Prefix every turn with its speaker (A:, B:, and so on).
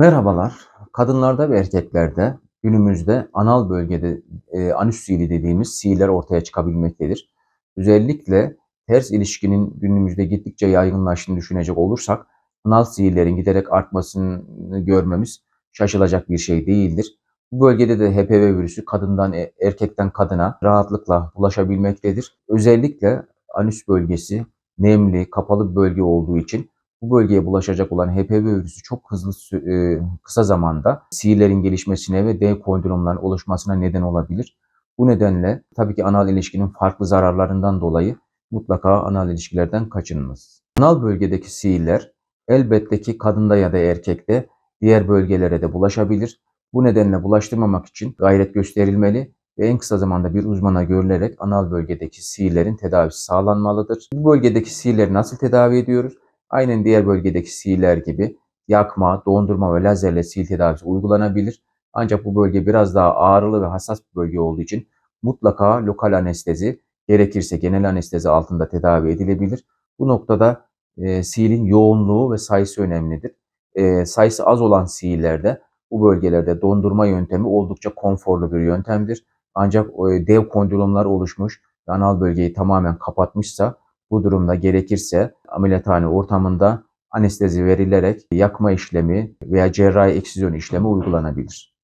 A: Merhabalar. Kadınlarda ve erkeklerde günümüzde anal bölgede e, anüs sili dediğimiz siiller ortaya çıkabilmektedir. Özellikle ters ilişkinin günümüzde gittikçe yaygınlaştığını düşünecek olursak anal siillerin giderek artmasını görmemiz şaşılacak bir şey değildir. Bu bölgede de HPV virüsü kadından e- erkekten kadına rahatlıkla bulaşabilmektedir. Özellikle anüs bölgesi nemli, kapalı bir bölge olduğu için bu bölgeye bulaşacak olan HPV virüsü çok hızlı e, kısa zamanda sihirlerin gelişmesine ve D kondilomların oluşmasına neden olabilir. Bu nedenle tabii ki anal ilişkinin farklı zararlarından dolayı mutlaka anal ilişkilerden kaçınınız. Anal bölgedeki sihirler elbette ki kadında ya da erkekte diğer bölgelere de bulaşabilir. Bu nedenle bulaştırmamak için gayret gösterilmeli ve en kısa zamanda bir uzmana görülerek anal bölgedeki sihirlerin tedavisi sağlanmalıdır. Bu bölgedeki sihirleri nasıl tedavi ediyoruz? Aynen diğer bölgedeki sihirler gibi yakma, dondurma ve lazerle sil tedavisi uygulanabilir. Ancak bu bölge biraz daha ağrılı ve hassas bir bölge olduğu için mutlaka lokal anestezi, gerekirse genel anestezi altında tedavi edilebilir. Bu noktada e, sihirin yoğunluğu ve sayısı önemlidir. E, sayısı az olan sihirlerde bu bölgelerde dondurma yöntemi oldukça konforlu bir yöntemdir. Ancak e, dev kondilomlar oluşmuş ve anal bölgeyi tamamen kapatmışsa bu durumda gerekirse ameliyathane ortamında anestezi verilerek yakma işlemi veya cerrahi eksizyon işlemi uygulanabilir.